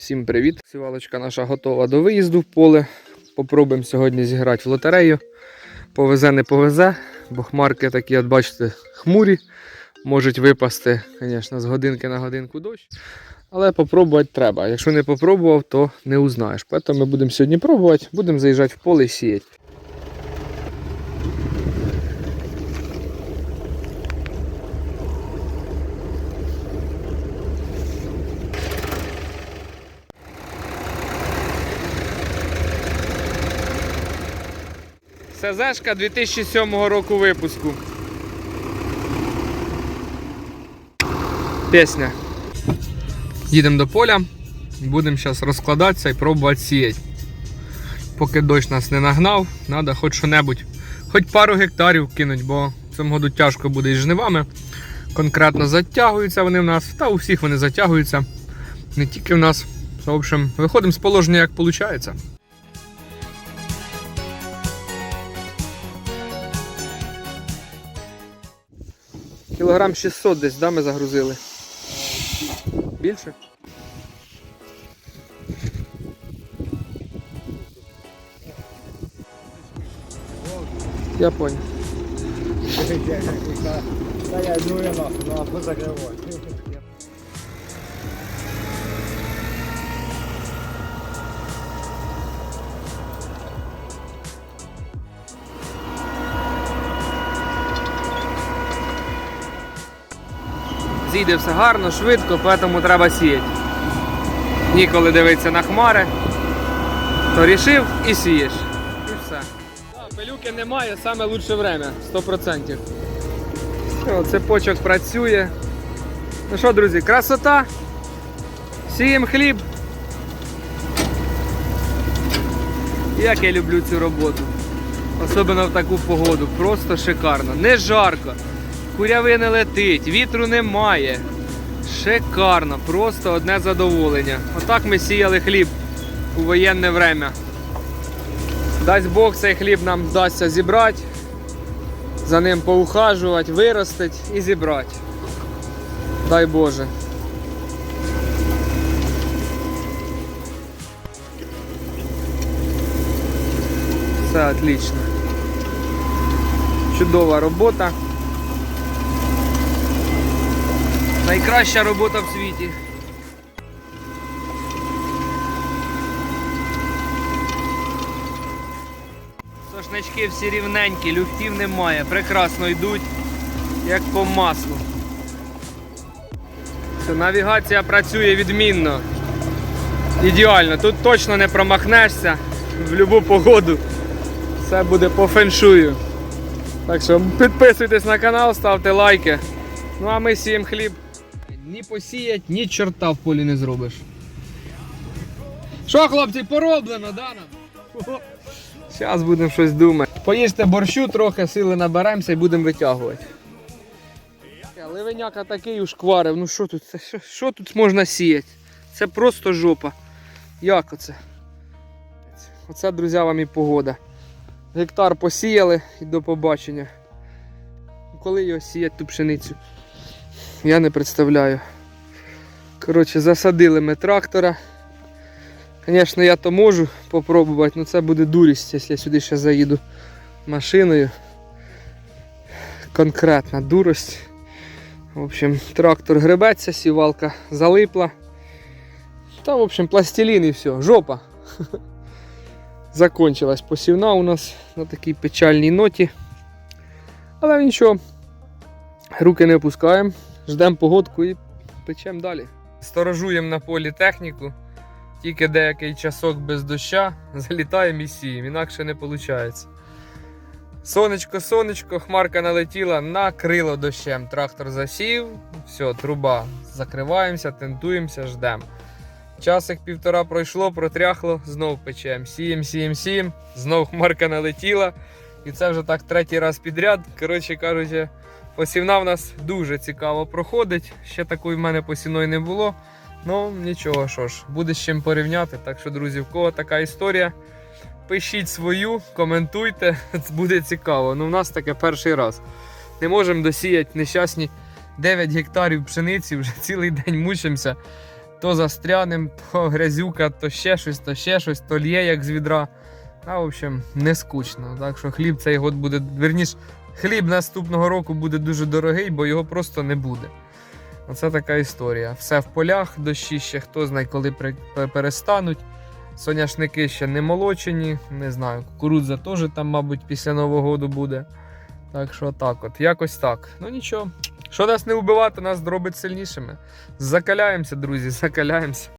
Всім привіт! Сівалочка наша готова до виїзду в поле. Попробуємо сьогодні зіграти в лотерею. Повезе, не повезе, бо хмарки такі, от бачите, хмурі. Можуть випасти, звісно, з годинки на годинку дощ. Але попробувати треба. Якщо не попробував, то не узнаєш. Тому ми будемо сьогодні пробувати, будемо заїжджати в поле і сіяти. СЗшка 2007 року випуску. Пісня. Їдемо до поля, будемо зараз розкладатися і пробувати сіяти. Поки дощ нас не нагнав, треба хоч що-небудь, хоч пару гектарів кинуть, бо в цьому году тяжко буде із жнивами. Конкретно затягуються вони в нас, та у всіх вони затягуються. Не тільки в нас. В общем, виходимо з положення, як виходить. Кілограм 600 десь, да, ми загрузили. Більше? Я понял. Та я думаю, нахуй, ну а все гарно, швидко, тому треба сіяти. Ніколи дивитися на хмари, то рішив і сієш. І все. Да, пилюки немає, саме лучше время, 100%. Все, цепочок працює. Ну що, друзі, красота. Сіємо хліб. Як я люблю цю роботу. Особливо в таку погоду. Просто шикарно. Не жарко. Куряви не летить, вітру немає. Шикарно, просто одне задоволення. Отак ми сіяли хліб у воєнне время. Дасть Бог цей хліб нам вдасться зібрати, за ним поухажувати, виростити і зібрати. Дай Боже. Все отлично. Чудова робота. Найкраща робота в світі. Сошнички всі рівненькі, люфтів немає, прекрасно йдуть, як по маслу. Навігація працює відмінно. Ідеально, тут точно не промахнешся в будь-яку погоду. Все буде по феншую. Так що підписуйтесь на канал, ставте лайки. Ну а ми сіємо хліб. Ні посіять, ні чорта в полі не зробиш. Що, хлопці, пороблено, да? Зараз будемо щось думати. Поїжте борщу трохи, сили наберемося і будемо витягувати. Ливеняка такий ушкварив. Ну що тут? Що, що тут можна сіяти? Це просто жопа. Як оце? Оце, друзі, вам і погода. Гектар посіяли і до побачення. Коли його сіять ту пшеницю? Я не представляю. Коротше, засадили ми трактора. Звісно, я то можу попробувати, але це буде дурість, якщо я сюди ще заїду машиною. Конкретна дурость. В общем, трактор гребеться, сівалка залипла. Та, в общем, пластилін і все, жопа. Закончилась посівна у нас на такій печальній ноті. Але нічого, руки не опускаємо, ждемо погодку і печемо далі. Сторожуємо на полі техніку, тільки деякий часок без доща, залітаємо і сіємо, інакше не виходить. Сонечко, сонечко, хмарка налетіла, накрило дощем. Трактор засів, все, труба. Закриваємося, тентуємося, ждемо. Часик півтора пройшло, протряхло, знов печем. Сієм, сієм, сієм, знов хмарка налетіла. І це вже так третій раз підряд. Коротше кажучи, посівна в нас дуже цікаво проходить. Ще такої в мене посівної не було. Ну нічого, що ж, буде з чим порівняти. Так що, друзі, в кого така історія, пишіть свою, коментуйте, буде цікаво. Ну, в нас таке перший раз. Не можемо досіяти нещасні 9 гектарів пшениці, вже цілий день мучимося. то застрянем, то грязюка, то ще щось, то ще щось, то лє як з відра. А, в общем, не скучно. Так що хліб цей год буде, верніш, хліб наступного року буде дуже дорогий, бо його просто не буде. Оце така історія. Все в полях, дощі ще хто знає, коли перестануть. Соняшники ще не молочені, не знаю. Кукурудза теж там, мабуть, після Нового року буде. Так що так от, якось так. Ну нічого. Що нас не вбивати, нас зробить сильнішими. Закаляємося, друзі, закаляємося.